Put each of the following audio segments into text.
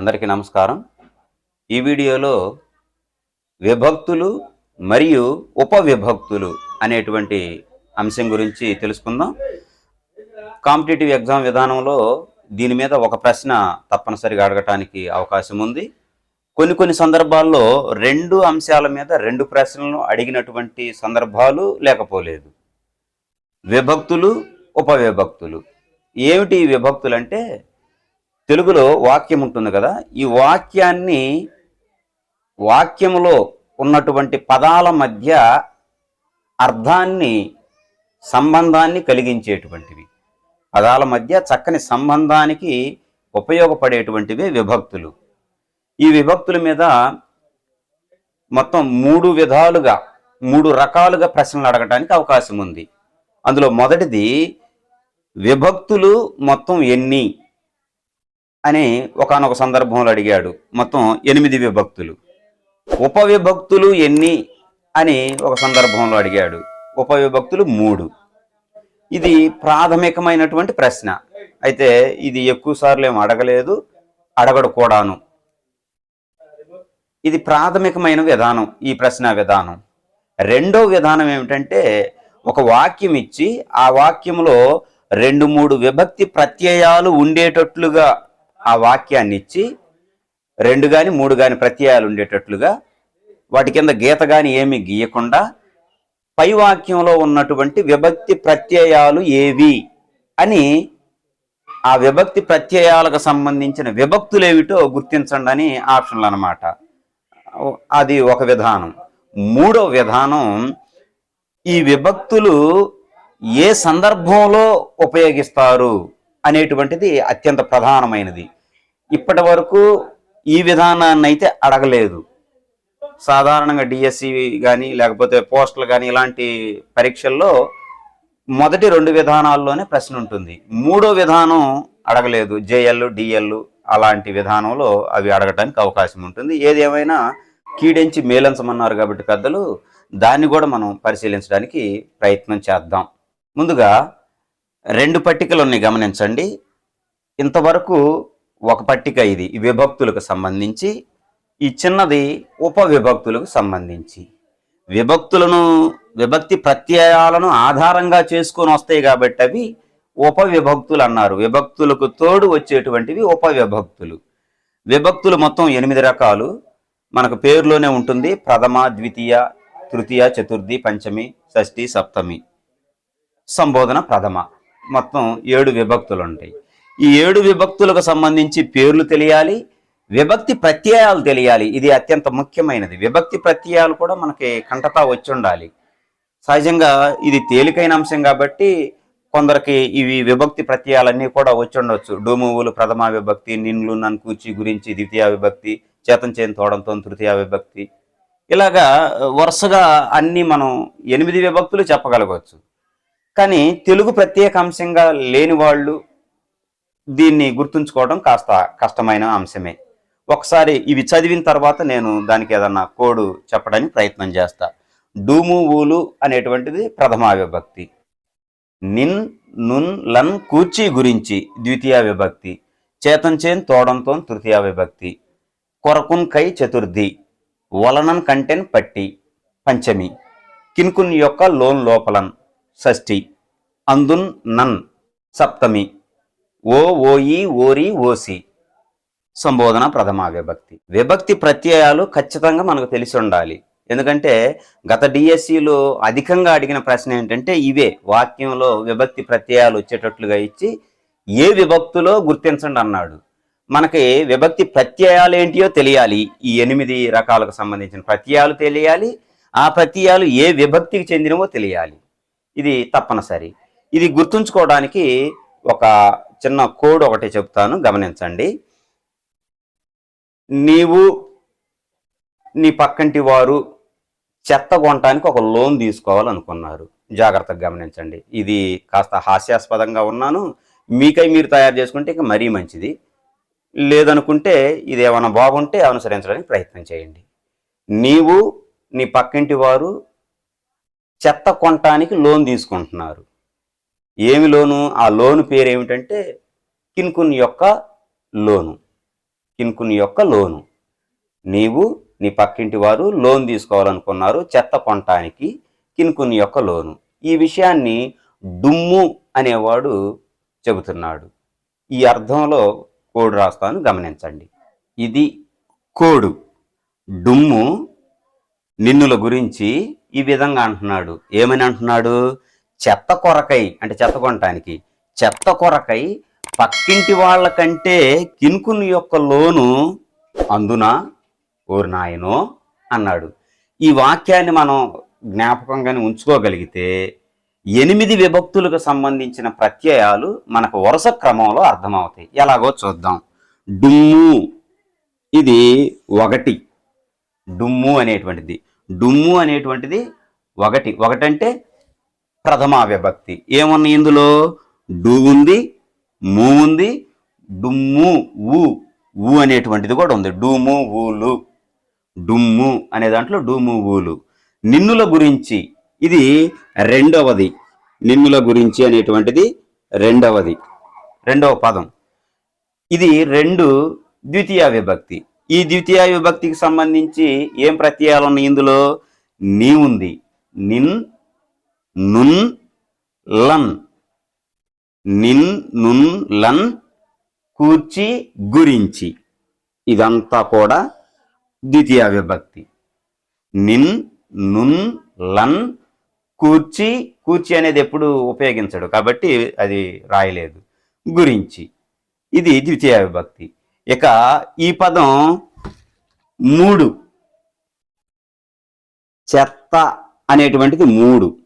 అందరికీ నమస్కారం. ఈ వీడియోలో విభక్తులు మరియు ఉపవిభక్తులు అనేటువంటి అంశం గురించి తెలుసుకుందాం. కాంపిటేటివ్ ఎగ్జామ్ విధానంలో దీని మీద ఒక ప్రశ్న తప్పనిసరిగా అడగటానికి అవకాశం ఉంది. కొన్ని కొన్ని సందర్భాల్లో రెండు అంశాల మీద రెండు ప్రశ్నలను అడిగినటువంటి సందర్భాలు లేకపోలేదు. విభక్తులు ఉపవిభక్తులు. ఏమిటి విభక్తులు అంటే? తెలుగులో వాక్యం ఉంటుంది కదా ఈ వాక్యాన్ని వాక్యములో ఉన్నటువంటి పదాల మధ్య అర్థాన్ని సంబంధాన్ని కలిగించేటువంటివి. పదాల మధ్య చక్కని సంబంధానికి ఉపయోగపడేటువంటివి విభక్తులు. ఈ విభక్తుల మీద మొత్తం మూడు విధాలుగా మూడు రకాలుగా ప్రశ్నలు అడగటానికి అవకాశం ఉంది. అందులో మొదటిది విభక్తులు మొత్తం ఎన్ని? అని ఒకానొక సందర్భంలో అడిగాడు. మొత్తం ఎనిమిది విభక్తులు. ఉపవిభక్తులు ఎన్ని అని ఒక సందర్భంలో అడిగాడు. ఉపవిభక్తులు మూడు. ఇది ప్రాథమికమైనటువంటి ప్రశ్న. అయితే ఇది ఎక్కువ సార్లు ఏం అడగలేదు అడగడు కూడాను ఇది ప్రాథమికమైన విధానం ఈ ప్రశ్న విధానం. రెండో విధానం ఏమిటంటే ఒక వాక్యం ఇచ్చి ఆ వాక్యంలో రెండు మూడు విభక్తి ప్రత్యయాలు ఉండేటట్లుగా ఆ వాక్యాన్ని ఇచ్చి రెండు కానీ మూడు కానీ ప్రత్యయాలు ఉండేటట్లుగా వాటి కింద గీత కానీ ఏమి గీయకుండా పై వాక్యంలో ఉన్నటువంటి విభక్తి ప్రత్యయాలు ఏవి అని ఆ విభక్తి ప్రత్యయాలకు సంబంధించిన విభక్తులు ఏమిటో గుర్తించండి అని ఆప్షన్లు అన్నమాట. అది ఒక విధానం. మూడో విధానం ఈ విభక్తులు ఏ సందర్భంలో ఉపయోగిస్తారు? అనేటువంటిది అత్యంత ప్రధానమైనది. ఇప్పటి వరకు ఈ విధానాన్ని అయితే అడగలేదు. సాధారణంగా డిఎస్సి కానీ లేకపోతే పోస్టులు కానీ ఇలాంటి పరీక్షల్లో మొదటి రెండు విధానాల్లోనే ప్రశ్న ఉంటుంది. మూడో విధానం అడగలేదు. జేఎల్ డిఎల్ అలాంటి విధానంలో అవి అడగటానికి అవకాశం ఉంటుంది. ఏదేమైనా కీడించి మేలంచమన్నారు కాబట్టి పెద్దలు దాన్ని కూడా మనం పరిశీలించడానికి ప్రయత్నం చేద్దాం. ముందుగా రెండు పట్టికలు ఉన్నాయి గమనించండి. ఇంతవరకు ఒక పట్టిక ఇది ఈ విభక్తులకు సంబంధించి. ఈ చిన్నది ఉపవిభక్తులకు సంబంధించి. విభక్తులను విభక్తి ప్రత్యయాలను ఆధారంగా చేసుకొని వస్తాయి కాబట్టి అవి ఉపవిభక్తులు అన్నారు. విభక్తులకు తోడు వచ్చేటువంటివి ఉపవిభక్తులు విభక్తులు మొత్తం ఎనిమిది రకాలు. మనకు పేరులోనే ఉంటుంది ప్రథమ ద్వితీయ తృతీయ చతుర్థి పంచమి షష్ఠి సప్తమి. సంబోధన ప్రథమ. మొత్తం ఏడు విభక్తులు ఉంటాయి ఈ ఏడు విభక్తులకు సంబంధించి పేర్లు తెలియాలి విభక్తి ప్రత్యయాలు తెలియాలి. ఇది అత్యంత ముఖ్యమైనది. విభక్తి ప్రత్యయాలు కూడా మనకి కంటతా వచ్చి ఉండాలి సహజంగా ఇది తేలికైన అంశం కాబట్టి కొందరికి ఇవి విభక్తి ప్రత్యయాలన్నీ కూడా వచ్చి ఉండొచ్చు డూమువులు ప్రథమ విభక్తి నిన్లు నన్కూచి గురించి ద్వితీయ విభక్తి చేతం చేయని తోడంతో తృతీయ విభక్తి. ఇలాగా వరుసగా అన్ని మనం ఎనిమిది విభక్తులు చెప్పగలగవచ్చు కానీ తెలుగు ప్రత్యేక అంశంగా లేని వాళ్ళు దీన్ని గుర్తుంచుకోవడం కాస్త కష్టమైన అంశమే. ఒకసారి ఇవి చదివిన తర్వాత నేను దానికి ఏదన్నా కోడు చెప్పడానికి ప్రయత్నం చేస్తా. డూము ఊలు అనేటువంటిది ప్రథమా విభక్తి. నిన్ నున్ లన్ కూర్చి గురించి ద్వితీయ విభక్తి. చేతంచేన్ తోడంతో తృతీయ విభక్తి. కొరకున్ కై చతుర్థి. వలనన్ కంటెన్ పట్టి. పంచమి. కిన్కున్ యొక్క లోన్ లోపలన్. షష్ఠి. అందున్ నన్ సప్తమి. ఓ ఓయి ఓరి ఓసి. సంబోధన ప్రథమా విభక్తి విభక్తి ప్రత్యయాలు ఖచ్చితంగా మనకు తెలిసి ఉండాలి. ఎందుకంటే గత డిఎస్సిలో అధికంగా అడిగిన ప్రశ్న ఏంటంటే ఇవే. వాక్యంలో విభక్తి ప్రత్యయాలు వచ్చేటట్లుగా ఇచ్చి ఏ విభక్తిలో గుర్తించండి అన్నాడు. మనకి విభక్తి ప్రత్యయాలు ఏంటియో తెలియాలి. ఈ ఎనిమిది రకాలకు సంబంధించిన ప్రత్యయాలు తెలియాలి. ఆ ప్రత్యయాలు ఏ విభక్తికి చెందినవో తెలియాలి. ఇది తప్పనిసరి. ఇది గుర్తుంచుకోవడానికి ఒక చిన్న కోడ్ ఒకటి చెప్తాను గమనించండి. నీవు నీ పక్కంటి వారు చెత్త కొనటానికి ఒక లోన్ తీసుకోవాలనుకున్నారు. జాగ్రత్తగా గమనించండి. ఇది కాస్త హాస్యాస్పదంగా ఉన్నాను. మీకై మీరు తయారు చేసుకుంటే ఇంకా మరీ మంచిది. లేదనుకుంటే ఇది ఏమైనా బాగుంటే అనుసరించడానికి ప్రయత్నం చేయండి. నీవు నీ పక్కింటి వారు చెత్త కొనటానికి లోన్ తీసుకుంటున్నారు. ఏమి లోను? ఆ లోను పేరు ఏమిటంటే కిన్కున్ యొక్క లోను. కిన్కున్ యొక్క లోను. నీవు నీ పక్కింటి వారు లోన్ తీసుకోవాలనుకున్నారు చెత్త కొనటానికి కిన్కున్ యొక్క లోను. ఈ విషయాన్ని డుమ్ము అనేవాడు చెబుతున్నాడు. ఈ అర్థంలో కోడ్ రాస్తాను గమనించండి. ఇది కోడు. డుమ్ము నిన్నుల గురించి ఈ విధంగా అంటున్నాడు. ఏమని అంటున్నాడు? చెత్త కొరకై అంటే చెత్త కొనటానికి. చెత్త కొరకై పక్కింటి వాళ్ళకంటే కిన్కుని యొక్క లోను అందున? ఓరు నాయనో అన్నాడు. ఈ వాక్యాన్ని మనం జ్ఞాపకంగానే ఉంచుకోగలిగితే ఎనిమిది విభక్తులకు సంబంధించిన ప్రత్యయాలు మనకు వరుస క్రమంలో అర్థమవుతాయి. ఎలాగో చూద్దాం. డుమ్ము. ఇది ఒకటి. డుమ్ము అనేటువంటిది. డుమ్ము అనేటువంటిది ఒకటి. ఒకటంటే ప్రథమా విభక్తి. ఏమున్నాయి ఇందులో? డు ఉంది మూ ఉంది డుమ్ము ఊ ఊ అనేటువంటిది కూడా ఉంది. డూము ఊలు. డుమ్ము అనే దాంట్లో డూము ఊలు. నిన్నుల గురించి ఇది రెండవది. నిన్నుల గురించి అనేటువంటిది రెండవది. రెండవ పదం. ఇది రెండు ద్వితీయ విభక్తి. ఈ ద్వితీయ విభక్తికి సంబంధించి ఏం ప్రత్యయాలు ఉన్నాయి ఇందులో? నీ ఉంది. నిన్ నున్ లన్. నిన్ నున్ లన్ కూర్చి గురించి. ఇదంతా కూడా ద్వితీయ విభక్తి. నిన్ నున్ లన్ కూర్చి. కూర్చి అనేది ఎప్పుడు ఉపయోగించడు కాబట్టి అది రాయలేదు. గురించి. ఇది ద్వితీయ విభక్తి. ఇక ఈ పదం మూడు. చెత్త అనేటువంటిది మూడు.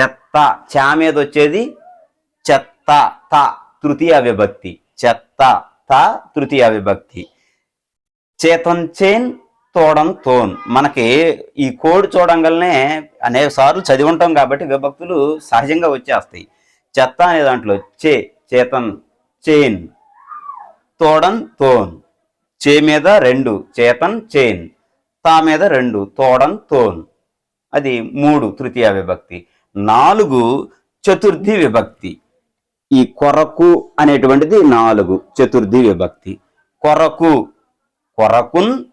చెత్త చా మీద వచ్చేది చెత్త త తృతీయ విభక్తి. చెత్త త తృతీయ విభక్తి. చేతన్ చేన్ తోడం తోన్. మనకి ఈ కోడ్ చూడంగానే అనేక సార్లు చదివి ఉంటాం కాబట్టి విభక్తులు సహజంగా వచ్చేస్తాయి. చెత్త అనే దాంట్లో చే చేతన్ చేన్. తోడన్ తోన్. చే మీద రెండు చేతన్ చేన్. తా మీద రెండు తోడన్ తోన్. అది మూడు తృతీయ విభక్తి. నాలుగు చతుర్థి విభక్తి. ఈ కొరకు అనేటువంటిది నాలుగు చతుర్థి విభక్తి. కొరకు కొరకున్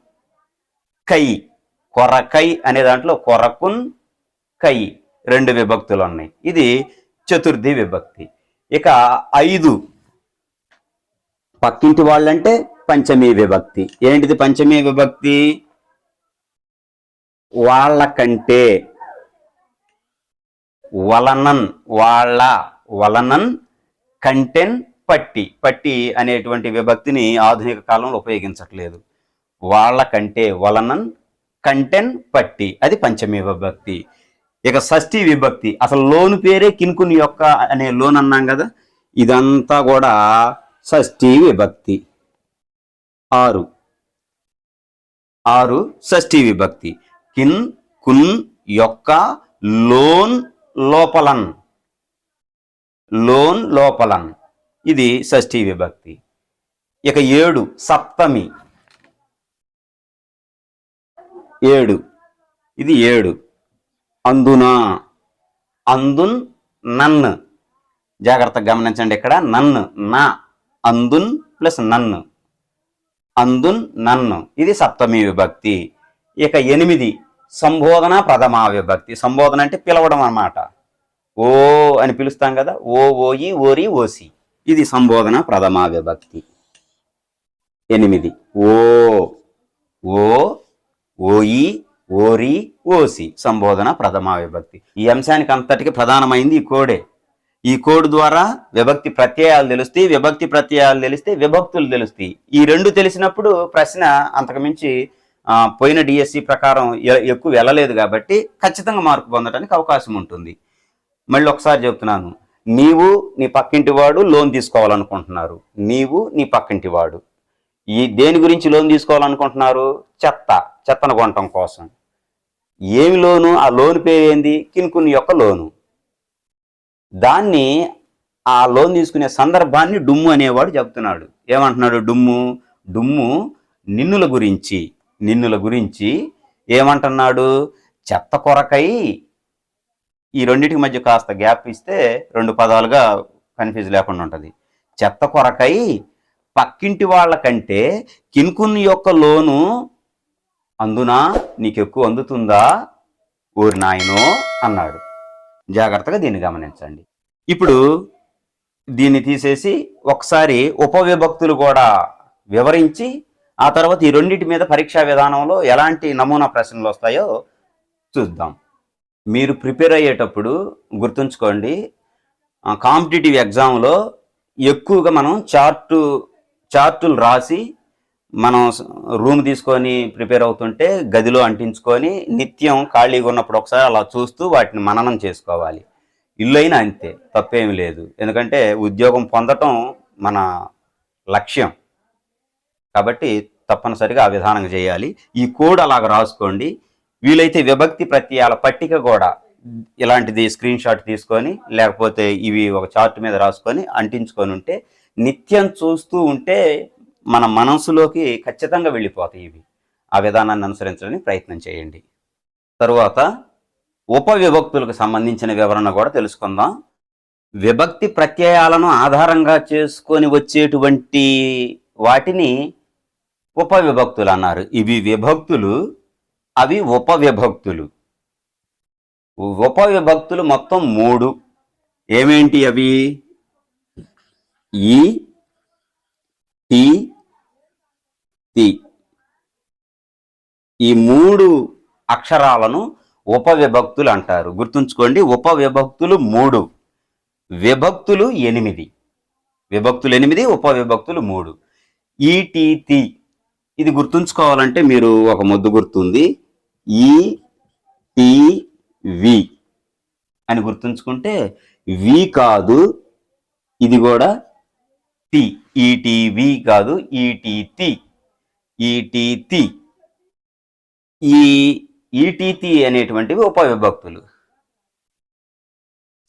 కై. కొరకై అనే దాంట్లో కొరకున్ కై రెండు విభక్తులు ఉన్నాయి. ఇది చతుర్థి విభక్తి. ఇక ఐదు పక్కింటి వాళ్ళంటే పంచమీ విభక్తి. ఏంటిది పంచమీ విభక్తి? వాళ్ళకంటే వలనన్ వాళ్ళ వలనన్ కంటెన్ పట్టి. పట్టి అనేటువంటి విభక్తిని ఆధునిక కాలంలో ఉపయోగించట్లేదు. వాళ్ళకంటే వలనన్ కంటెన్ పట్టి. అది పంచమీ విభక్తి. ఇక షష్ఠీ విభక్తి. అసలు లోను పేరే కిన్కుని యొక్క అనే లోన్ అన్నాం కదా? ఇదంతా కూడా షష్ఠీ విభక్తి ఆరు. ఆరు షష్ఠీ విభక్తి కిన్ కున్ యొక్క లోన్ లోపలన్. లోన్ లోపలన్. ఇది షష్ఠీ విభక్తి ఇక ఏడు సప్తమి. ఏడు. ఇది ఏడు. అందునా. అందున్ నన్ను జాగ్రత్తగా గమనించండి ఇక్కడ. నన్ను నా. అందున్ ప్లస్ నన్ను అందున్ నన్ను ఇది సప్తమి విభక్తి. ఇక ఎనిమిది సంబోధన ప్రథమా విభక్తి. సంబోధన అంటే పిలవడం అన్నమాట. ఓ అని పిలుస్తాం కదా. ఓ ఓయి ఓరి ఓసి. ఇది సంబోధన ప్రథమా విభక్తి. ఎనిమిది. ఓ ఓ ఓయి ఓరి ఓసి. సంబోధన ప్రథమా విభక్తి. ఈ అంశానికి అంతటికి ప్రధానమైంది ఈ కోడే. ఈ కోడ్ ద్వారా విభక్తి ప్రత్యయాలు తెలుస్తాయి విభక్తి ప్రత్యయాలు తెలిస్తే విభక్తులు తెలుస్తాయి. ఈ రెండు తెలిసినప్పుడు ప్రశ్న అంతకుమించి పోయిన డిఎస్సి ప్రకారం ఎక్కువ వెళ్ళలేదు కాబట్టి ఖచ్చితంగా మార్పు పొందడానికి అవకాశం ఉంటుంది. మళ్ళీ ఒకసారి చెప్తున్నాను. నీవు నీ పక్కింటి వాడు లోన్ తీసుకోవాలనుకుంటున్నారు. నీవు నీ పక్కింటి వాడు. ఈ దేని గురించి లోన్ తీసుకోవాలనుకుంటున్నారు? చెత్త చెత్తను కొనటం కోసం. ఏమి లోను? ఆ లోన్ పేరు ఏంది? కిన్కున్ యొక్క లోను. దాన్ని ఆ లోన్ తీసుకునే సందర్భాన్ని డుమ్ము అనేవాడు చెప్తున్నాడు. ఏమంటున్నాడు డుమ్ము? డుమ్ము నిన్నుల గురించి నిన్నుల గురించి ఏమంటున్నాడు? చెత్త కొరకై ఈ రెండింటికి మధ్య కాస్త గ్యాప్ ఇస్తే రెండు పదాలుగా కన్ఫ్యూజ్ లేకుండా ఉంటుంది. చెత్త కొరకై పక్కింటి వాళ్ళకంటే కిన్కున్ యొక్క లోను అందునా? నీకు ఎక్కువ అందుతుందా? ఊరి నాయనో అన్నాడు. జాగ్రత్తగా దీన్ని గమనించండి. ఇప్పుడు దీన్ని తీసేసి ఒకసారి ఉపవిభక్తులు కూడా వివరించి ఆ తర్వాత ఈ రెండింటి మీద పరీక్షా విధానంలో ఎలాంటి నమూనా ప్రశ్నలు వస్తాయో చూద్దాం. మీరు ప్రిపేర్ అయ్యేటప్పుడు గుర్తుంచుకోండి కాంపిటేటివ్ ఎగ్జామ్లో ఎక్కువగా మనం చార్టు చార్టులు రాసి మనం రూమ్ తీసుకొని ప్రిపేర్ అవుతుంటే గదిలో అంటించుకొని నిత్యం ఖాళీగా ఉన్నప్పుడు ఒకసారి అలా చూస్తూ వాటిని మననం చేసుకోవాలి. ఇల్లు అయినా అంతే తప్పేమి లేదు. ఎందుకంటే ఉద్యోగం పొందటం మన లక్ష్యం. కాబట్టి తప్పనిసరిగా ఆ విధానంగా చేయాలి. ఈ కోడ్ అలాగ రాసుకోండి. వీలైతే విభక్తి ప్రత్యయాల పట్టిక కూడా ఇలాంటిది స్క్రీన్ షాట్ తీసుకొని లేకపోతే ఇవి ఒక చార్ట్ మీద రాసుకొని అంటించుకొని ఉంటే నిత్యం చూస్తూ ఉంటే మన మనసులోకి ఖచ్చితంగా వెళ్ళిపోతాయి ఇవి. ఆ విధానాన్ని అనుసరించడానికి ప్రయత్నం చేయండి. తరువాత ఉపవిభక్తులకు సంబంధించిన వివరణ కూడా తెలుసుకుందాం. విభక్తి ప్రత్యయాలను ఆధారంగా చేసుకొని వచ్చేటువంటి వాటిని ఉపవిభక్తులు అన్నారు. ఇవి విభక్తులు అవి ఉపవిభక్తులు. ఉపవిభక్తులు మొత్తం మూడు. ఏమేంటి అవి? ఈ టీ తి ఈ మూడు అక్షరాలను ఉపవిభక్తులు అంటారు. గుర్తుంచుకోండి ఉపవిభక్తులు మూడు. విభక్తులు ఎనిమిది. విభక్తులు ఎనిమిది ఉపవిభక్తులు మూడు. ఈటీతి ఇది గుర్తుంచుకోవాలంటే మీరు ఒక ముద్దు గుర్తుంది. ఈ టి వి అని గుర్తుంచుకుంటే వి కాదు ఇది కూడా టి. ఈటీవి కాదు ఈటీతి ఈటీతి ఈ ఈటీతి అనేటువంటివి ఉపవిభక్తులు.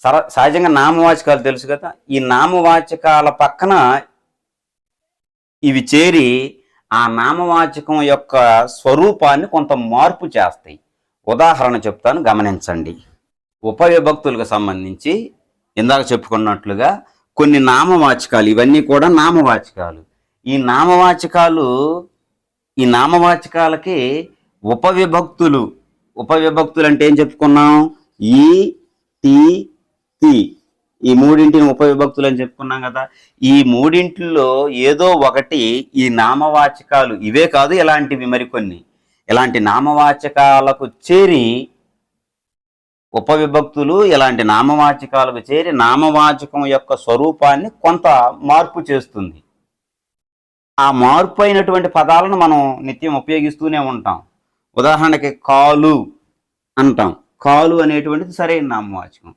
సర సహజంగా నామవాచకాలు తెలుసు కదా? ఈ నామవాచకాల పక్కన ఇవి చేరి ఆ నామవాచకం యొక్క స్వరూపాన్ని కొంత మార్పు చేస్తాయి. ఉదాహరణ చెప్తాను గమనించండి. ఉపవిభక్తులకు సంబంధించి ఇందాక చెప్పుకున్నట్లుగా కొన్ని నామవాచకాలు ఇవన్నీ కూడా నామవాచకాలు. ఈ నామవాచకాలు ఈ నామవాచకాలకి ఉపవిభక్తులు. ఉపవిభక్తులు అంటే ఏం చెప్పుకున్నాం? ఈ టి తి. ఈ మూడింటిని ఉపవిభక్తులు అని చెప్పుకున్నాం కదా. ఈ మూడింటిలో ఏదో ఒకటి ఈ నామవాచకాలు ఇవే కాదు ఇలాంటివి మరికొన్ని ఇలాంటి నామవాచకాలకు చేరి ఉపవిభక్తులు ఇలాంటి నామవాచకాలకు చేరి నామవాచకం యొక్క స్వరూపాన్ని కొంత మార్పు చేస్తుంది. ఆ మార్పు అయినటువంటి పదాలను మనం నిత్యం ఉపయోగిస్తూనే ఉంటాం. ఉదాహరణకి కాలు అంటాం. కాలు అనేటువంటిది సరైన నామవాచకం.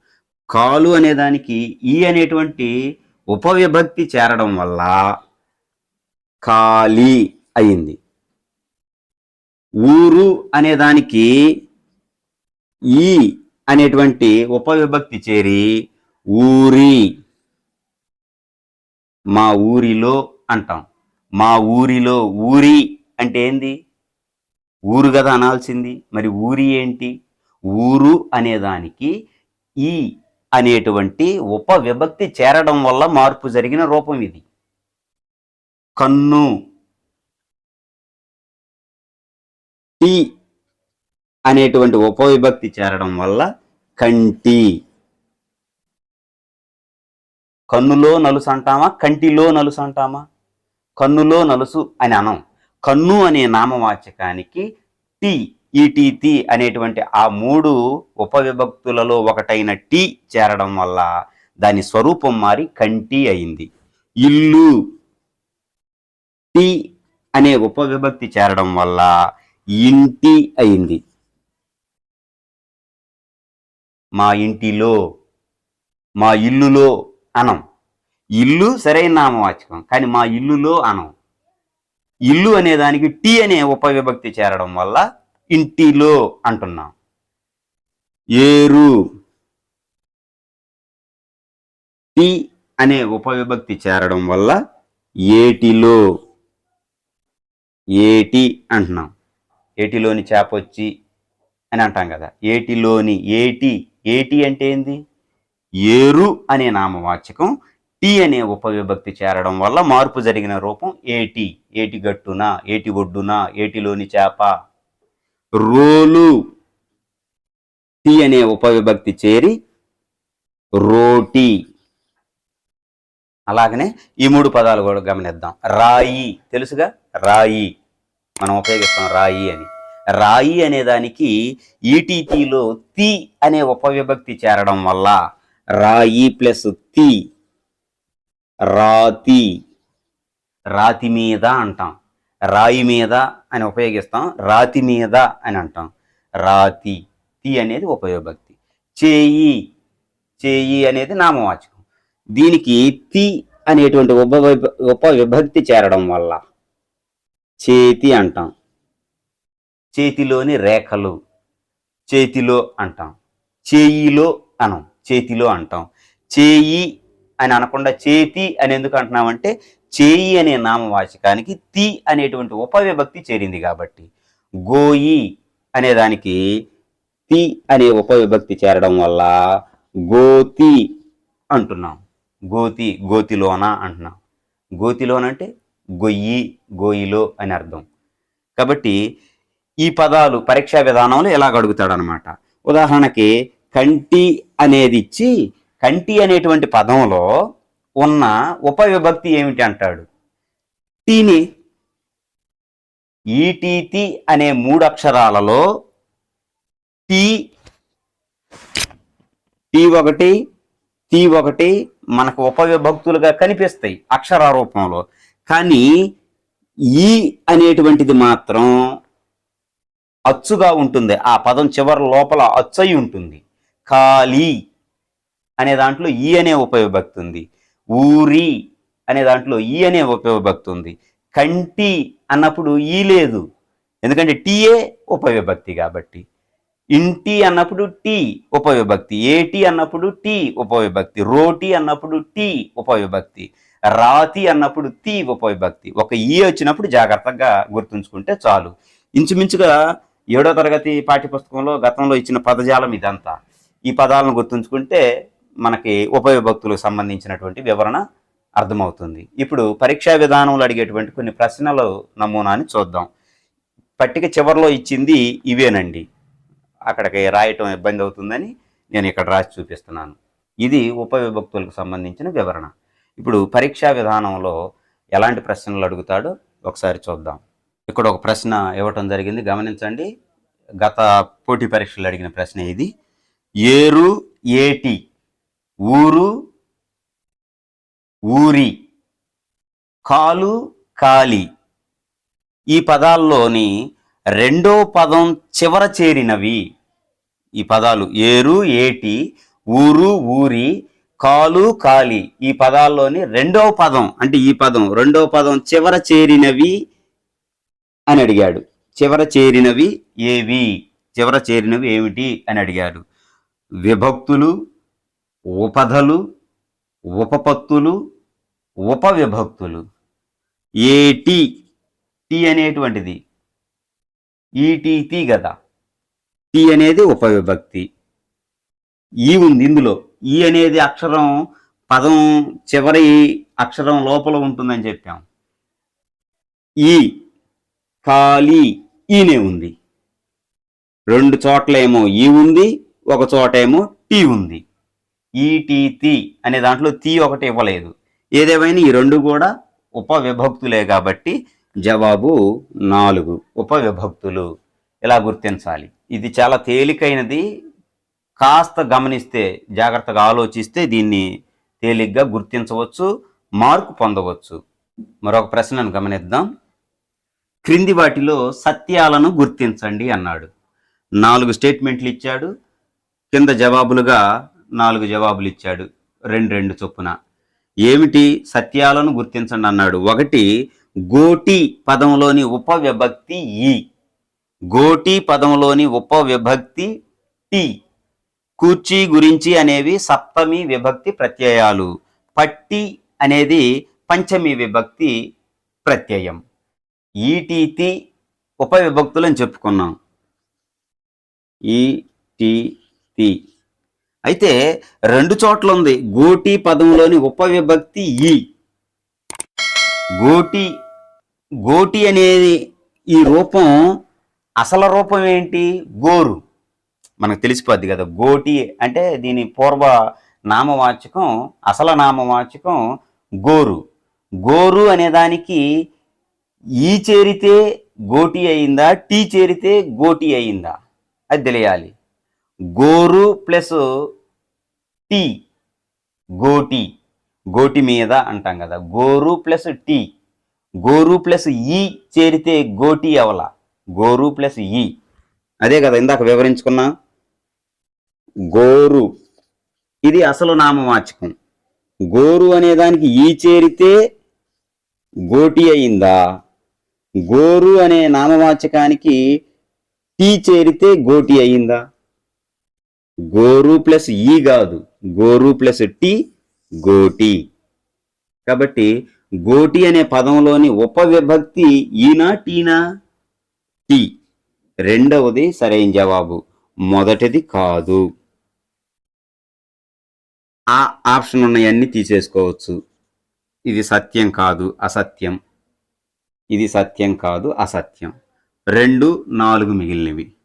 కాలు అనేదానికి ఈ అనేటువంటి ఉపవిభక్తి చేరడం వల్ల కాలి అయింది. ఊరు అనేదానికి ఈ అనేటువంటి ఉపవిభక్తి చేరి ఊరి మా ఊరిలో అంటాం. మా ఊరిలో ఊరి అంటే ఏంది? ఊరు కదా అనాల్సింది. మరి ఊరి ఏంటి? ఊరు అనేదానికి ఈ అనేటువంటి ఉపవిభక్తి చేరడం వల్ల మార్పు జరిగిన రూపం ఇది. కన్ను టి అనేటువంటి ఉపవిభక్తి చేరడం వల్ల కంటి. కన్నులో నలుసు అంటామా? కంటిలో నలుసు అంటామా? కన్నులో నలుసు అని అనం. కన్ను అనే నామవాచకానికి టి ఈటీతి అనేటువంటి ఆ మూడు ఉపవిభక్తులలో ఒకటైన టీ చేరడం వల్ల దాని స్వరూపం మారి కంటి అయింది. ఇల్లు టీ అనే ఉపవిభక్తి చేరడం వల్ల ఇంటి అయింది. మా ఇంటిలో మా ఇల్లులో అనం. ఇల్లు సరైన నామవాచకం. కానీ మా ఇల్లులో అనం. ఇల్లు అనే దానికి టీ అనే ఉపవిభక్తి చేరడం వల్ల ఇంటిలో అంటున్నాం. ఏరు. టి అనే ఉపవిభక్తి చేరడం వల్ల ఏటిలో. ఏటి అంటున్నాం. ఏటిలోని చేపొచ్చి అని అంటాం కదా. ఏటిలోని ఏటి. ఏటి అంటే ఏంది? ఏరు అనే నామవాచకం. టీ అనే ఉపవిభక్తి చేరడం వల్ల మార్పు జరిగిన రూపం ఏటి? ఏటి గట్టున? ఏటి ఒడ్డున? ఏటిలోని చేప? రోలు. టీ అనే ఉపవిభక్తి చేరి రోటీ. అలాగనే ఈ మూడు పదాలు కూడా గమనిద్దాం. రాయి. తెలుసుగా? రాయి. మనం ఉపయోగిస్తాం రాయి అని. రాయి అనే దానికి ఈటీటీలో తి అనే ఉపవిభక్తి చేరడం వల్ల రాయి ప్లస్ తి రాతి. రాతి మీద అంటాం. రాయి మీద అని ఉపయోగిస్తాం. రాతి మీద అని అంటాం. రాతి. తి అనేది ఉపయోగభక్తి. చేయి. చేయి అనేది నామవాచకం. దీనికి తి అనేటువంటి ఉప ఉపవిభక్తి చేరడం వల్ల చేతి అంటాం. చేతిలోని రేఖలు. చేతిలో అంటాం. చేయిలో అనం. చేతిలో అంటాం. చేయి అని అనకుండా చేతి అని ఎందుకు అంటున్నామంటే చేయి అనే నామవాచకానికి తి అనేటువంటి ఉపవిభక్తి చేరింది కాబట్టి. గోయి అనే దానికి తి అనే ఉపవిభక్తి చేరడం వల్ల గోతి అంటున్నాం. గోతి గోతిలోన అంటున్నాం. గోతిలోనంటే గొయ్యి గోయిలో అని అర్థం. కాబట్టి ఈ పదాలు పరీక్షా విధానంలో ఎలాగ అడుగుతాడనమాట. ఉదాహరణకి కంటి అనేది ఇచ్చి కంటి అనేటువంటి పదంలో ఉన్న ఉపవిభక్తి ఏమిటి అంటాడు? టీని. ఈటీతి అనే మూడు అక్షరాలలో టీ టీ ఒకటి టీ ఒకటి మనకు ఉపవిభక్తులుగా కనిపిస్తాయి అక్షర రూపంలో. కానీ ఈ అనేటువంటిది మాత్రం అచ్చుగా ఉంటుంది. ఆ పదం చివరి లోపల అచ్చై ఉంటుంది. ఖాళీ. అనే దాంట్లో ఈ అనే ఉపవిభక్తి ఉంది. ఊరి అనే దాంట్లో ఈ అనే ఉపవిభక్తి ఉంది. కంటి అన్నప్పుడు ఈ లేదు. ఎందుకంటే టీఏ ఉపవిభక్తి కాబట్టి. ఇంటి అన్నప్పుడు టీ ఉపవిభక్తి. ఏటి అన్నప్పుడు టీ ఉపవిభక్తి. రోటి అన్నప్పుడు టీ ఉపవిభక్తి. రాతి అన్నప్పుడు తీ ఉపవిభక్తి. ఒక ఈ వచ్చినప్పుడు జాగ్రత్తగా గుర్తుంచుకుంటే చాలు. ఇంచుమించుగా ఏడో తరగతి పాఠ్యపుస్తకంలో గతంలో ఇచ్చిన పదజాలం ఇదంతా. ఈ పదాలను గుర్తుంచుకుంటే మనకి ఉపవిభక్తులకు సంబంధించినటువంటి వివరణ అర్థమవుతుంది. ఇప్పుడు పరీక్షా విధానంలో అడిగేటువంటి కొన్ని ప్రశ్నలు నమూనాని చూద్దాం. పట్టిక చివరిలో ఇచ్చింది ఇవేనండి. అక్కడికి రాయటం ఇబ్బంది అవుతుందని నేను ఇక్కడ రాసి చూపిస్తున్నాను. ఇది ఉపవిభక్తులకు సంబంధించిన వివరణ. ఇప్పుడు పరీక్షా విధానంలో ఎలాంటి ప్రశ్నలు అడుగుతాడో ఒకసారి చూద్దాం. ఇక్కడ ఒక ప్రశ్న ఇవ్వటం జరిగింది. గమనించండి. గత పోటీ పరీక్షలు అడిగిన ప్రశ్న ఇది. ఏరు ఏటి? ఊరు ఊరి కాలు కాలి. ఈ పదాల్లోని రెండో పదం చివర చేరినవి. ఈ పదాలు ఏరు ఏటి ఊరు ఊరి కాలు కాలి. ఈ పదాల్లోని రెండో పదం అంటే ఈ పదం రెండో పదం చివర చేరినవి అని అడిగాడు. చివర చేరినవి ఏవి? చివర చేరినవి ఏమిటి? అని అడిగాడు. విభక్తులు ఉపధలు ఉపపత్తులు ఉపవిభక్తులు. ఏటి టీ అనేటువంటిది. ఈటీతి కదా. టీ అనేది ఉపవిభక్తి. ఈ ఉంది ఇందులో. ఈ అనేది అక్షరం పదం చివరి అక్షరం లోపల ఉంటుందని చెప్పాం. ఈ ఖాళీ ఈనే ఉంది. రెండు చోట్లేమో ఈ ఉంది ఒక చోటేమో టీ ఉంది. ఈటీతి అనే దాంట్లో తీ ఒకటి ఇవ్వలేదు. ఏదేమైనా ఈ రెండు కూడా ఉపవిభక్తులే కాబట్టి జవాబు నాలుగు. ఉపవిభక్తులు. ఇలా గుర్తించాలి? ఇది చాలా తేలికైనది. కాస్త గమనిస్తే జాగ్రత్తగా ఆలోచిస్తే దీన్ని తేలిగ్గా గుర్తించవచ్చు మార్కు పొందవచ్చు. మరొక ప్రశ్నను గమనిద్దాం. క్రింది వాటిలో సత్యాలను గుర్తించండి అన్నాడు. నాలుగు స్టేట్మెంట్లు ఇచ్చాడు. కింద జవాబులుగా నాలుగు జవాబులు ఇచ్చాడు రెండు రెండు చొప్పున. ఏమిటి సత్యాలను గుర్తించండి అన్నాడు. ఒకటి గోటి పదంలోని ఉపవిభక్తి ఈ. గోటి పదంలోని ఉపవిభక్తి టి. కూర్చి గురించి అనేవి సప్తమి విభక్తి ప్రత్యయాలు. పట్టి అనేది పంచమి విభక్తి ప్రత్యయం. ఈటీతి ఉపవిభక్తులు అని చెప్పుకున్నాం. ఈటీతి. అయితే రెండు చోట్ల ఉంది గోటి పదంలోని ఉపవిభక్తి ఈ. గోటి గోటి అనేది ఈ రూపం అసలు రూపం ఏంటి? గోరు. మనకు తెలిసిపోద్ది కదా. గోటి అంటే దీని పూర్వ నామవాచకం అసలు నామవాచకం గోరు. గోరు అనేదానికి ఈ చేరితే గోటి అయిందా? టీ చేరితే గోటి అయిందా? అది తెలియాలి. గోరు ప్లస్ టీ. గోటి. గోటి మీద అంటాం కదా. గోరు ప్లస్ టీ. గోరు ప్లస్ ఈ చేరితే గోటి అవల గోరు ప్లస్ ఈ. అదే కదా ఇందాక వివరించుకున్నా. గోరు. ఇది అసలు నామవాచకం. గోరు అనే దానికి ఈ చేరితే గోటి అయిందా? గోరు అనే నామవాచకానికి టీ చేరితే గోటి అయిందా? గోరు ప్లస్ ఈ కాదు. గోరు ప్లస్ టీ గోటి. కాబట్టి గోటి అనే పదంలోని ఉపవిభక్తి ఈనా టీనా? టీ. రెండవది సరైన జవాబు. మొదటిది కాదు. ఆ ఆప్షన్ ఉన్నాయన్నీ తీసేసుకోవచ్చు. ఇది సత్యం కాదు అసత్యం. ఇది సత్యం కాదు అసత్యం. రెండు నాలుగు మిగిలినవి.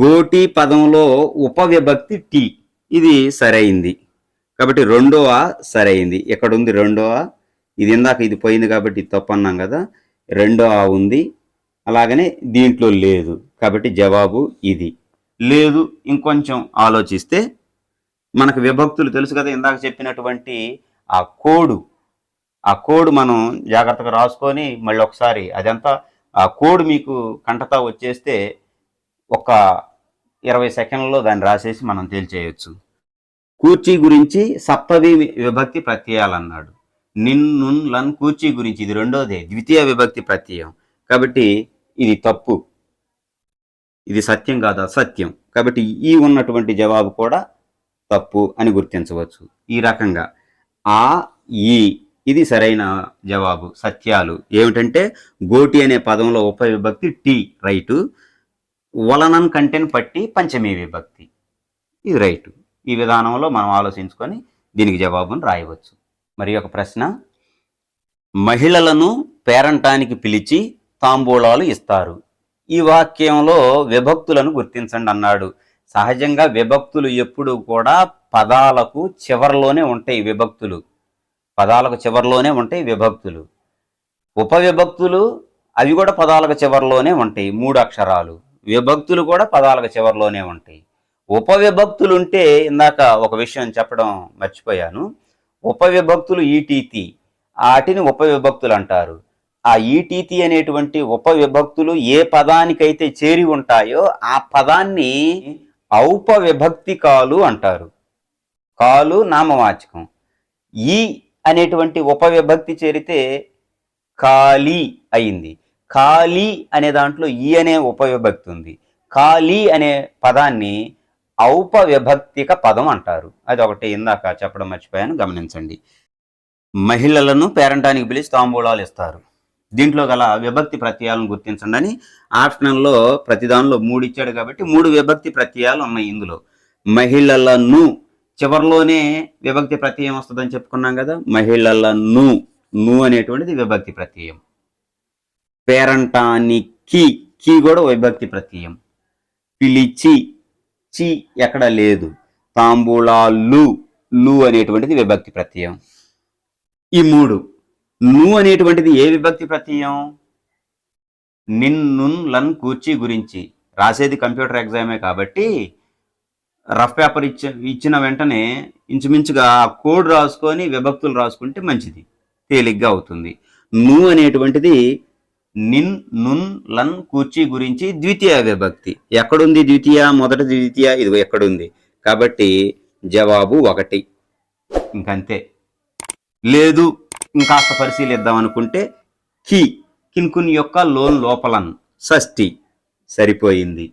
గోటి పదంలో ఉపవిభక్తి టీ. ఇది సరైంది. కాబట్టి రెండవ సరైంది. ఎక్కడుంది రెండవ? ఇది ఇందాక ఇది పోయింది కాబట్టి తప్పన్నాం అన్నాం కదా. రెండవ ఉంది. అలాగనే దీంట్లో లేదు. కాబట్టి జవాబు ఇది. లేదు ఇంకొంచెం ఆలోచిస్తే మనకు విభక్తులు తెలుసు కదా ఇందాక చెప్పినటువంటి ఆ కోడు. ఆ కోడ్ మనం జాగ్రత్తగా రాసుకొని మళ్ళీ ఒకసారి అదంతా ఆ కోడ్ మీకు కంటతా వచ్చేస్తే ఒక ఇరవై సెకండ్లలో దాన్ని రాసేసి మనం తేల్చేయచ్చు. కూర్చీ గురించి సప్తవి విభక్తి ప్రత్యయాలన్నాడు. నిన్ను లన్ కూర్చీ గురించి ఇది రెండోదే ద్వితీయ విభక్తి ప్రత్యయం. కాబట్టి ఇది తప్పు. ఇది సత్యం కాదు అసత్యం. కాబట్టి ఈ ఉన్నటువంటి జవాబు కూడా తప్పు అని గుర్తించవచ్చు. ఈ రకంగా ఆ ఈ ఇది సరైన జవాబు. సత్యాలు ఏమిటంటే గోటి అనే పదంలో ఉపవిభక్తి టీ రైటు. వలనం కంటెన్ పట్టి పంచమీ విభక్తి. ఇది రైట్. ఈ విధానంలో మనం ఆలోచించుకొని దీనికి జవాబును రాయవచ్చు. మరి ఒక ప్రశ్న. మహిళలను పేరంటానికి పిలిచి తాంబూలాలు ఇస్తారు. ఈ వాక్యంలో విభక్తులను గుర్తించండి అన్నాడు. సహజంగా విభక్తులు ఎప్పుడు కూడా పదాలకు చివరిలోనే ఉంటాయి విభక్తులు. పదాలకు చివరిలోనే ఉంటాయి విభక్తులు. ఉపవిభక్తులు అవి కూడా పదాలకు చివరిలోనే ఉంటాయి. మూడు అక్షరాలు. విభక్తులు కూడా పదాలకు చివరిలోనే ఉంటాయి. ఉపవిభక్తులు ఉంటే ఇందాక ఒక విషయం చెప్పడం మర్చిపోయాను. ఉపవిభక్తులు ఈటీతి. వాటిని ఉపవిభక్తులు అంటారు. ఆ ఈటీతి అనేటువంటి ఉపవిభక్తులు ఏ పదానికైతే చేరి ఉంటాయో ఆ పదాన్ని ఔపవిభక్తి కాలు అంటారు. కాలు నామవాచకం. ఈ అనేటువంటి ఉపవిభక్తి చేరితే ఖాళీ అయింది. ఖాళీ అనే దాంట్లో ఈ అనే ఉపవిభక్తి ఉంది. ఖాళీ అనే పదాన్ని ఔపవిభక్తిక పదం అంటారు. అది ఒకటి ఇందాక చెప్పడం మర్చిపోయాను గమనించండి. మహిళలను పేరంటానికి పిలిచి తాంబూలాలు ఇస్తారు. దీంట్లో గల విభక్తి ప్రత్యయాలను గుర్తించండి అని ఆప్షనల్లో ప్రతి దానిలో మూడు ఇచ్చాడు కాబట్టి మూడు విభక్తి ప్రత్యయాలు ఉన్నాయి ఇందులో. మహిళలను చివరిలోనే విభక్తి ప్రత్యయం వస్తుందని చెప్పుకున్నాం కదా మహిళలను ను అనేటువంటిది విభక్తి ప్రత్యయం. పేరంటానికి కీ కూడా విభక్తి ప్రత్యయం పిలిచి చి ఎక్కడ లేదు. తాంబూలాలు లు అనేటువంటిది విభక్తి ప్రత్యయం ఈ మూడు ను అనేటువంటిది ఏ విభక్తి ప్రత్యయం నిన్ నున్ లన్ కూర్చి గురించి. రాసేది కంప్యూటర్ ఎగ్జామే కాబట్టి రఫ్ పేపర్ ఇచ్చ ఇచ్చిన వెంటనే ఇంచుమించుగా కోడ్ రాసుకొని విభక్తులు రాసుకుంటే మంచిది. తేలిగ్గా అవుతుంది. ను అనేటువంటిది నిన్ నున్ లన్ కూర్చి గురించి ద్వితీయ విభక్తి. ఎక్కడుంది ద్వితీయ? మొదటి ద్వితీయ ఇది ఎక్కడుంది? కాబట్టి జవాబు ఒకటి. ఇంకంతే. లేదు ఇంకాస్త పరిశీలిద్దాం అనుకుంటే కి కిన్కున్ యొక్క లోన్ లోపలన్ షష్ఠి సరిపోయింది.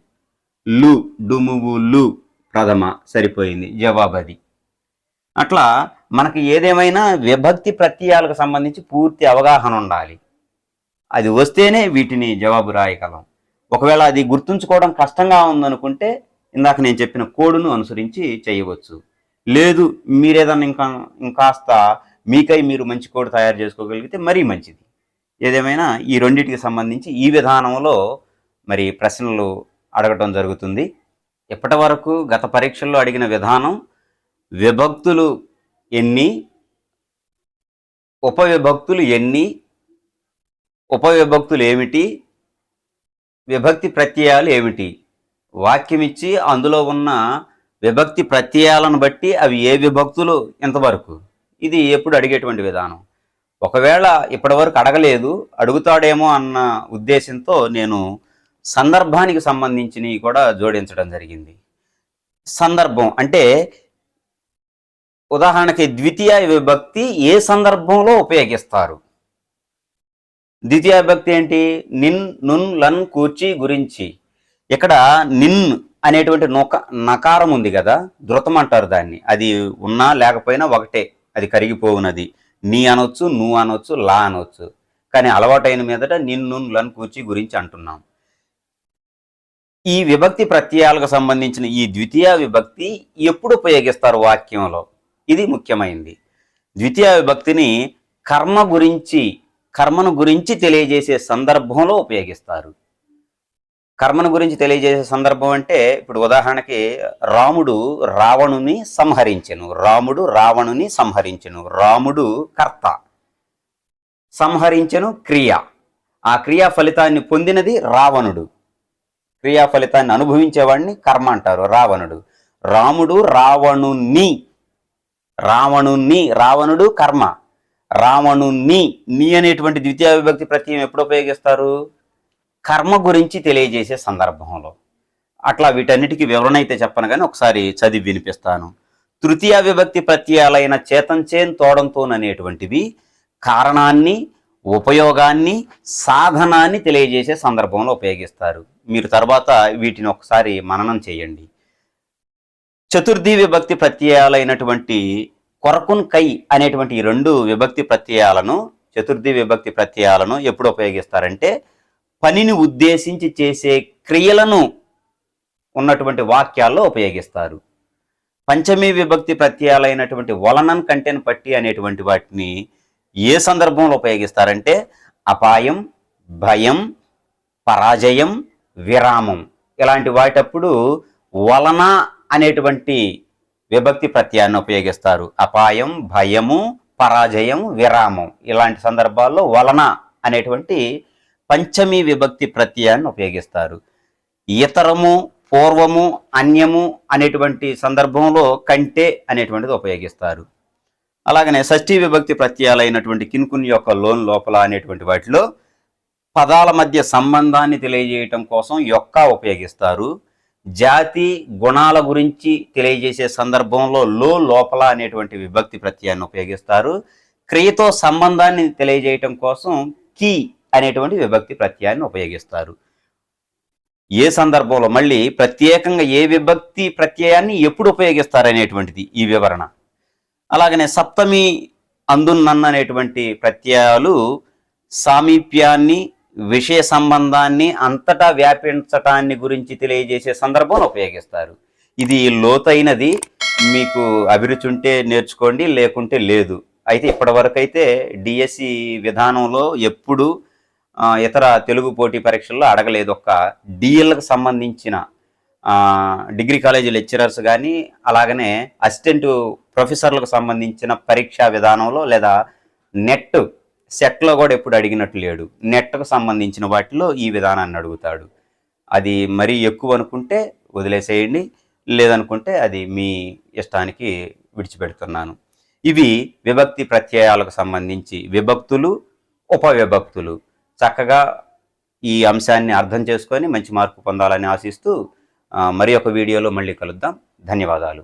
లు డుమువు లు ప్రథమ సరిపోయింది. జవాబు అది అట్లా మనకి ఏదేమైనా విభక్తి ప్రత్యయాలకు సంబంధించి పూర్తి అవగాహన ఉండాలి అది వస్తేనే వీటిని జవాబు రాయగలం. ఒకవేళ అది గుర్తుంచుకోవడం కష్టంగా ఉందనుకుంటే ఇందాక నేను చెప్పిన కోడును అనుసరించి చేయవచ్చు. లేదు మీరేదన్నా ఇంకా ఇంకాస్త మీకై మీరు మంచి కోడ్ తయారు చేసుకోగలిగితే మరీ మంచిది. ఏదేమైనా ఈ రెండింటికి సంబంధించి ఈ విధానంలో మరి ప్రశ్నలు అడగటం జరుగుతుంది. ఇప్పటి వరకు గత పరీక్షల్లో అడిగిన విధానం విభక్తులు ఎన్ని ఉపవిభక్తులు ఎన్ని ఉపవిభక్తులు ఏమిటి విభక్తి ప్రత్యయాలు ఏమిటి వాక్యం ఇచ్చి అందులో ఉన్న విభక్తి ప్రత్యయాలను బట్టి అవి ఏ విభక్తులు ఎంతవరకు ఇది ఎప్పుడు అడిగేటువంటి విధానం. ఒకవేళ ఇప్పటివరకు అడగలేదు అడుగుతాడేమో అన్న ఉద్దేశంతో నేను సందర్భానికి సంబంధించినవి కూడా జోడించడం జరిగింది. సందర్భం అంటే ఉదాహరణకి ద్వితీయ విభక్తి ఏ సందర్భంలో ఉపయోగిస్తారు? ద్వితీయ విభక్తి ఏంటి? నిన్ నున్ లన్ కూర్చి గురించి. ఇక్కడ నిన్ అనేటువంటి నొక నకారం ఉంది కదా? ధృతం అంటారు దాన్ని. అది ఉన్నా లేకపోయినా ఒకటే. అది కరిగిపోవునది. నీ అనొచ్చు నువ్వు అనొచ్చు లా అనొచ్చు. కానీ అలవాటైన మీదట నిన్ను లను కూర్చి గురించి అంటున్నాం. ఈ విభక్తి ప్రత్యయాలకు సంబంధించిన ఈ ద్వితీయ విభక్తి ఎప్పుడు ఉపయోగిస్తారు వాక్యంలో? ఇది ముఖ్యమైనది ద్వితీయ విభక్తిని కర్మ గురించి కర్మను గురించి తెలియజేసే సందర్భంలో ఉపయోగిస్తారు. కర్మను గురించి తెలియజేసే సందర్భం అంటే ఇప్పుడు ఉదాహరణకి రాముడు రావణుని సంహరించెను. రాముడు రావణుని సంహరించెను. రాముడు కర్త. సంహరించెను క్రియ. ఆ క్రియా ఫలితాన్ని పొందినది రావణుడు. క్రియా ఫలితాన్ని అనుభవించేవాడిని కర్మ అంటారు రావణుడు. రాముడు రావణుని. రావణుని రావణుడు కర్మ. రావణుణ్ణి నీ అనేటువంటి ద్వితీయ విభక్తి ప్రత్యయం ఎప్పుడు ఉపయోగిస్తారు? కర్మ గురించి తెలియజేసే సందర్భంలో. అట్లా వీటన్నిటికీ వివరణ అయితే చెప్పను కానీ ఒకసారి చదివి వినిపిస్తాను. తృతీయ విభక్తి ప్రత్యయాలైన చేతంచేన్ తోడంతో అనేటువంటివి కారణాన్ని ఉపయోగాన్ని సాధనాన్ని తెలియజేసే సందర్భంలో ఉపయోగిస్తారు. మీరు తర్వాత వీటిని ఒకసారి మననం చేయండి. చతుర్థి విభక్తి ప్రత్యయాలైనటువంటి కొరకున్ కై అనేటువంటి ఈ రెండు విభక్తి ప్రత్యయాలను చతుర్థి విభక్తి ప్రత్యయాలను ఎప్పుడు ఉపయోగిస్తారంటే పనిని ఉద్దేశించి చేసే క్రియలను ఉన్నటువంటి వాక్యాల్లో ఉపయోగిస్తారు. పంచమీ విభక్తి ప్రత్యయాలైనటువంటి వలనన్ కంటెన్ పట్టి అనేటువంటి వాటిని ఏ సందర్భంలో ఉపయోగిస్తారంటే అపాయం భయం పరాజయం విరామం. ఇలాంటి వాటప్పుడు వలన అనేటువంటి విభక్తి ప్రత్యయాన్ని ఉపయోగిస్తారు. అపాయం భయము పరాజయం విరామం. ఇలాంటి సందర్భాల్లో వలన అనేటువంటి పంచమీ విభక్తి ప్రత్యయాన్ని ఉపయోగిస్తారు. ఇతరము పూర్వము అన్యము అనేటువంటి సందర్భంలో కంటే అనేటువంటిది ఉపయోగిస్తారు. అలాగనే షష్ఠీ విభక్తి ప్రత్యయాలైనటువంటి కిన్కున్ యొక్క లోన్ లోపల అనేటువంటి వాటిలో పదాల మధ్య సంబంధాన్ని తెలియజేయటం కోసం యొక్క ఉపయోగిస్తారు. జాతి గుణాల గురించి తెలియజేసే సందర్భంలో లో లోపల అనేటువంటి విభక్తి ప్రత్యయాన్ని ఉపయోగిస్తారు. క్రియతో సంబంధాన్ని తెలియజేయటం కోసం కీ అనేటువంటి విభక్తి ప్రత్యయాన్ని ఉపయోగిస్తారు. ఏ సందర్భంలో మళ్ళీ ప్రత్యేకంగా ఏ విభక్తి ప్రత్యయాన్ని ఎప్పుడు ఉపయోగిస్తారు అనేటువంటిది ఈ వివరణ. అలాగనే సప్తమి అందున్నన్ అనేటువంటి ప్రత్యయాలు సామీప్యాన్ని విషయ సంబంధాన్ని అంతటా వ్యాపించటాన్ని గురించి తెలియజేసే సందర్భంలో ఉపయోగిస్తారు. ఇది లోతైనది. మీకు అభిరుచి ఉంటే నేర్చుకోండి లేకుంటే లేదు. అయితే ఇప్పటివరకు అయితే డిఎస్సి విధానంలో ఎప్పుడు ఇతర తెలుగు పోటీ పరీక్షల్లో అడగలేదు. ఒక్క డిఎల్కి సంబంధించిన డిగ్రీ కాలేజీ లెక్చరర్స్ కానీ అలాగనే అసిస్టెంట్ ప్రొఫెసర్లకు సంబంధించిన పరీక్షా విధానంలో లేదా నెట్ సెట్లో కూడా ఎప్పుడు అడిగినట్టు లేడు. నెట్కు సంబంధించిన వాటిలో ఈ విధానాన్ని అడుగుతాడు. అది మరీ ఎక్కువ అనుకుంటే వదిలేసేయండి లేదనుకుంటే అది మీ ఇష్టానికి విడిచిపెడుతున్నాను. ఇవి విభక్తి ప్రత్యయాలకు సంబంధించి విభక్తులు ఉపవిభక్తులు. చక్కగా ఈ అంశాన్ని అర్థం చేసుకొని మంచి మార్పు పొందాలని ఆశిస్తూ మరి ఒక వీడియోలో మళ్ళీ కలుద్దాం. ధన్యవాదాలు.